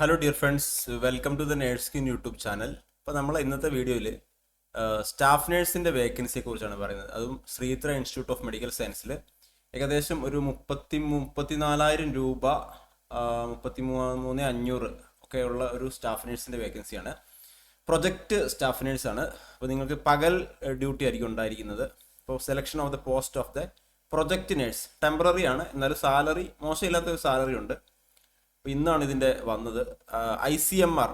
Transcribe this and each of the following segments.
Hello dear friends welcome to the nurse skin YouTube channel അപ്പോൾ നമ്മൾ ഇന്നത്തെ വീഡിയോയിൽ സ്റ്റാഫ് നേഴ്സിന്റെ വേക്കൻസിയെ കുറിച്ചാണ് പറയുന്നത്. അതും ശ്രീത്ര ഇൻസ്റ്റിറ്റ്യൂട്ട് ഓഫ് മെഡിക്കൽ സയൻസിൽ ഏകദേശം ഒരു മുപ്പത്തി മുപ്പത്തിനാലായിരം രൂപ മുപ്പത്തി മൂന്ന് അഞ്ഞൂറ് ഒക്കെയുള്ള ഒരു സ്റ്റാഫ് നേഴ്സിന്റെ വേക്കൻസിയാണ് പ്രൊജക്റ്റ് സ്റ്റാഫ് നേഴ്സാണ് അപ്പോൾ നിങ്ങൾക്ക് പകൽ ഡ്യൂട്ടി ആയിരിക്കും ഉണ്ടായിരിക്കുന്നത്. അപ്പോൾ selection of the post of the project nurse temporary ആണ്. എന്നാലും സാലറി മോശമില്ലാത്ത ഒരു സാലറി ഉണ്ട്. അപ്പോൾ ഇന്നാണ് ഇതിന്റെ വന്നത്. I C M R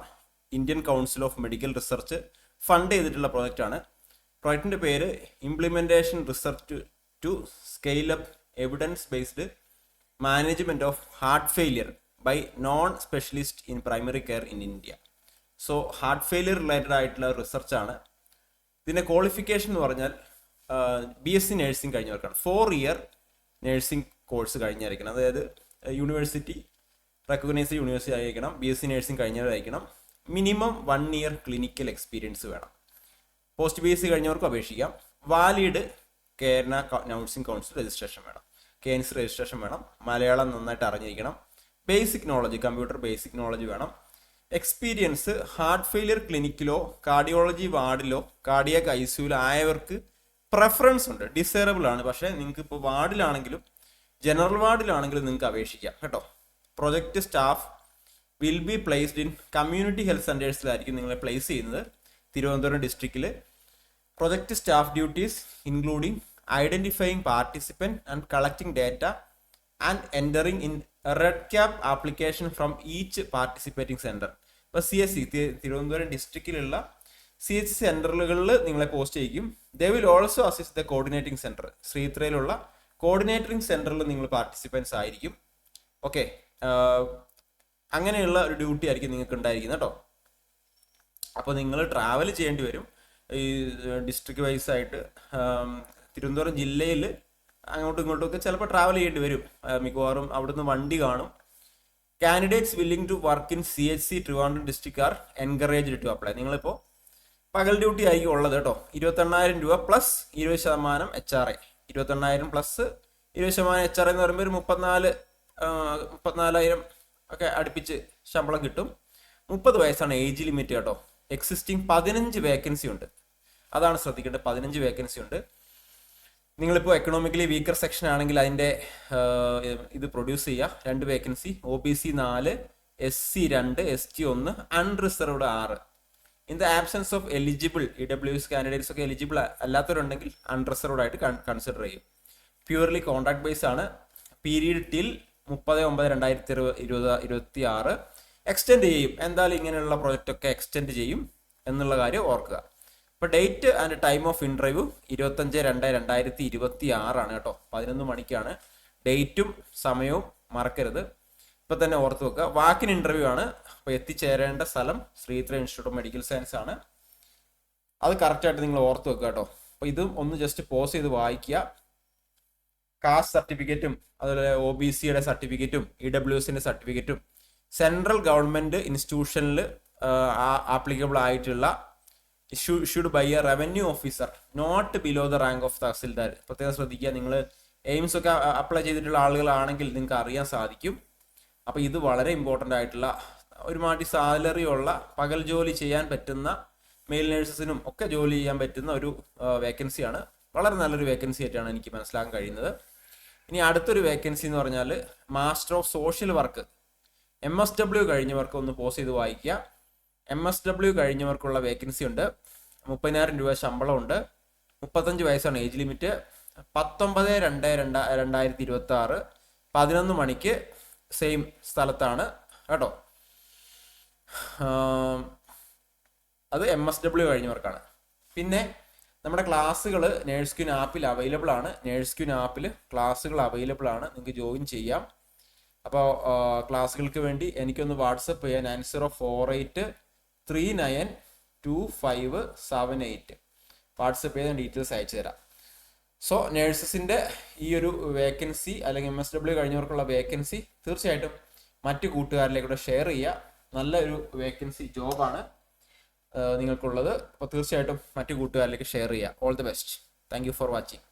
Indian council of medical research fund ചെയ്തിട്ടുള്ള പ്രോജക്റ്റാണ് പ്രോജക്റ്റിന്റെ പേര് implementation research to scale up evidence based management of heart failure by non specialist in primary care in India so heart failure related ആയിട്ടുള്ള റിസർച്ചാണ് ഇതിന്റെ qualification എന്ന് പറഞ്ഞാൽ B S C nursing കഴിഞ്ഞവർക്കാണ്. ഫോർ ഇയർ നഴ്സിംഗ് കോഴ്സ് കഴിഞ്ഞായിരിക്കണം അതായത് university recognise university ആയിരിക്കണം B S C nursing കഴിഞ്ഞവരായിരിക്കണം. Minimum one year clinical experience വേണം. പോസ്റ്റ് ബി എസ് സി കഴിഞ്ഞവർക്കും അപേക്ഷിക്കാം. Valid Kerala nursing council registration വേണം. കെ എൻ സി രജിസ്ട്രേഷൻ വേണം. മലയാളം നന്നായിട്ട് അറിഞ്ഞിരിക്കണം. Basic knowledge computer basic knowledge വേണം. എക്സ്പീരിയൻസ് ഹാർട്ട് ഫെയിലിയർ ക്ലിനിക്കിലോ കാർഡിയോളജി വാർഡിലോ കാർഡിയാക് ഐ സിയുലോ ആയവർക്ക് പ്രെഫറൻസ് ഉണ്ട്. ഡിസേറബിൾ ആണ്. പക്ഷേ നിങ്ങൾക്ക് ഇപ്പോൾ വാർഡിലാണെങ്കിലും ജനറൽ വാർഡിലാണെങ്കിലും നിങ്ങൾക്ക് അപേക്ഷിക്കാം. കേട്ടോ? Project staff will be placed in community health സെന്റേഴ്സിലായിരിക്കും നിങ്ങളെ പ്ലേസ് ചെയ്യുന്നത് തിരുവനന്തപുരം ഡിസ്ട്രിക്റ്റിൽ project staff duties including identifying participant and collecting data and entering in REDCap application from each participating centre ഇപ്പോൾ സി എസ് സി തിരുവനന്തപുരം ഡിസ്ട്രിക്റ്റിലുള്ള C H സെന്ററുകളിൽ നിങ്ങളെ post ചെയ്യിക്കും. They will also assist the coordinating centre ശ്രീത്രയിലുള്ള coordinating സെന്ററിൽ നിങ്ങൾ participants ആയിരിക്കും. Okay അങ്ങനെയുള്ള ഒരു duty ആയിരിക്കും നിങ്ങൾക്ക് ഉണ്ടായിരിക്കുന്നത് കേട്ടോ. അപ്പോൾ നിങ്ങൾ ട്രാവൽ ചെയ്യേണ്ടി വരും. ഈ ഡിസ്ട്രിക്ട് വൈസ് ആയിട്ട് തിരുവനന്തപുരം ജില്ലയിൽ അങ്ങോട്ടും ഇങ്ങോട്ടും ഒക്കെ ചിലപ്പോൾ ട്രാവൽ ചെയ്യേണ്ടി വരും. മിക്കവാറും അവിടുന്ന് വണ്ടി കാണും. Candidates willing to work in C H C Trivandrum district are encouraged to apply നിങ്ങളിപ്പോൾ പകൽ ഡ്യൂട്ടി ആയിരിക്കും ഉള്ളത് കേട്ടോ. ഇരുപത്തെണ്ണായിരം രൂപ പ്ലസ് ഇരുപത് ശതമാനം എച്ച് ആർ എ ഇരുപത്തെണ്ണായിരം പ്ലസ് ഇരുപത് ശതമാനം എച്ച് ആർ എന്ന് പറയുമ്പോൾ ഒരു മുപ്പത്തിനാല് മുപ്പത്തിനാലായിരം ഒക്കെ അടുപ്പിച്ച് ശമ്പളം കിട്ടും. മുപ്പത് വയസ്സാണ് ഏജ് ലിമിറ്റ് കേട്ടോ. എക്സിസ്റ്റിംഗ് പതിനഞ്ച് വേക്കൻസി ഉണ്ട്. അതാണ് ശ്രദ്ധിക്കേണ്ടത്. പതിനഞ്ച് വേക്കൻസി ഉണ്ട്. നിങ്ങളിപ്പോൾ എക്കണോമിക്കലി വീക്കർ സെക്ഷൻ ആണെങ്കിൽ അതിന്റെ ഇത് പ്രൊഡ്യൂസ് ചെയ്യുക രണ്ട് വേക്കൻസി ഒ ബി സി നാല് എസ് സി രണ്ട് എസ് ടി ഒന്ന് അൺറിസർവ്ഡ് ആറ്. In the absence of eligible E W S candidates ഒക്കെ എലിജിബിൾ അല്ലാത്തവരുണ്ടെങ്കിൽ അൺറിസർവ്ഡ് ആയിട്ട് കൺസിഡർ ചെയ്യും. പ്യൂർലി കോൺട്രാക്ട് ബേസ് ആണ്. പീരീഡ് ടിൽ മുപ്പത് ഒമ്പത് രണ്ടായിരത്തി ഇരുപത് ഇരുപത്തി ആറ് എക്സ്റ്റെൻഡ് ചെയ്യും. എന്തായാലും ഇങ്ങനെയുള്ള പ്രൊജക്റ്റൊക്കെ എക്സ്റ്റെൻഡ് ചെയ്യും എന്നുള്ള കാര്യം ഓർക്കുക. അപ്പോൾ date and time of interview ഇരുപത്തഞ്ച് രണ്ട് രണ്ടായിരത്തി ഇരുപത്തി ആറാണ് കേട്ടോ. പതിനൊന്ന് മണിക്കാണ്. ഡേറ്റും സമയവും മറക്കരുത്. ഇപ്പം തന്നെ ഓർത്ത് വെക്കുക. വാക്കിൻ ഇന്റർവ്യൂ ആണ്. അപ്പോൾ എത്തിച്ചേരേണ്ട സ്ഥലം ശ്രീത്ര ഇൻസ്റ്റിറ്റ്യൂട്ട് ഓഫ് മെഡിക്കൽ സയൻസ് ആണ്. അത് കറക്റ്റായിട്ട് നിങ്ങൾ ഓർത്ത് വെക്കുക കേട്ടോ. അപ്പോൾ ഇതും ഒന്ന് ജസ്റ്റ് പോസ് ചെയ്ത് വായിക്കുക. കാസ്റ്റ് സർട്ടിഫിക്കറ്റും അതുപോലെ ഒ ബി സിയുടെ സർട്ടിഫിക്കറ്റും ഇ ഡബ്ല്യു എസിന്റെ സർട്ടിഫിക്കറ്റും സെൻട്രൽ ഗവൺമെന്റ് ഇൻസ്റ്റിറ്റ്യൂഷനിൽ ആപ്ലിക്കബിൾ ആയിട്ടുള്ള issued by a revenue officer not below the rank of tahsildar. പ്രത്യേകം ശ്രദ്ധിക്കുക നിങ്ങൾ എയിംസ് ഒക്കെ അപ്ലൈ ചെയ്തിട്ടുള്ള ആളുകളാണെങ്കിൽ നിങ്ങൾക്ക് അറിയാൻ സാധിക്കും. അപ്പോൾ ഇത് വളരെ ഇമ്പോർട്ടന്റ് ആയിട്ടുള്ള ഒരുമാതിരി സാലറി ഉള്ള പകൽ ജോലി ചെയ്യാൻ പറ്റുന്ന മെയിൽ നേഴ്സസിനും ഒക്കെ ജോലി ചെയ്യാൻ പറ്റുന്ന ഒരു വേക്കൻസിയാണ് വളരെ നല്ലൊരു വേക്കൻസി ആയിട്ടാണ് എനിക്ക് മനസ്സിലാക്കാൻ കഴിയുന്നത്. ഇനി അടുത്തൊരു വേക്കൻസി എന്ന് പറഞ്ഞാൽ master of social work M S W കഴിഞ്ഞവർക്ക് ഒന്ന് പോസ് ചെയ്ത് വായിക്കുക എം എസ് ഡബ്ല്യു കഴിഞ്ഞവർക്കുള്ള വേക്കൻസി ഉണ്ട്. മുപ്പതിനായിരം രൂപ ശമ്പളമുണ്ട്. മുപ്പത്തഞ്ച് വയസ്സാണ് ഏജ് ലിമിറ്റ് പത്തൊമ്പത് രണ്ട് രണ്ട രണ്ടായിരത്തി ഇരുപത്തി ആറ് പതിനൊന്ന് മണിക്ക് സെയിം സ്ഥലത്താണ്. കേട്ടോ? അത് എം എസ് ഡബ്ല്യു കഴിഞ്ഞവർക്കാണ്. പിന്നെ നമ്മുടെ ക്ലാസ്സുകൾ നേഴ്സ് ക്യൂൻ ആപ്പിൽ അവൈലബിൾ ആണ്. നേഴ്സ് ക്യൂൻ ആപ്പിൽ ക്ലാസ്സുകൾ അവൈലബിൾ ആണ്. നിങ്ങൾക്ക് ജോയിൻ ചെയ്യാം. അപ്പോൾ ക്ലാസ്സുകൾക്ക് വേണ്ടി എനിക്കൊന്ന് വാട്സപ്പ് ചെയ്യാൻ nine zero four eight three nine two five seven eight WhatsApp ചെയ്ത് ഡീറ്റെയിൽസ് അയച്ചു തരാം. സോ നേഴ്സസിന്റെ ഈ ഒരു വേക്കൻസി അല്ലെങ്കിൽ എം എസ് ഡബ്ല്യു കഴിഞ്ഞവർക്കുള്ള വേക്കൻസി തീർച്ചയായിട്ടും മറ്റു കൂട്ടുകാരിലേക്കൂടെ ഷെയർ ചെയ്യുക. നല്ലൊരു വേക്കൻസി ജോബാണ് നിങ്ങൾക്കുള്ളത്. അപ്പോൾ തീർച്ചയായിട്ടും മറ്റു കൂട്ടുകാരിലേക്ക് ഷെയർ ചെയ്യുക. All the best thank for watching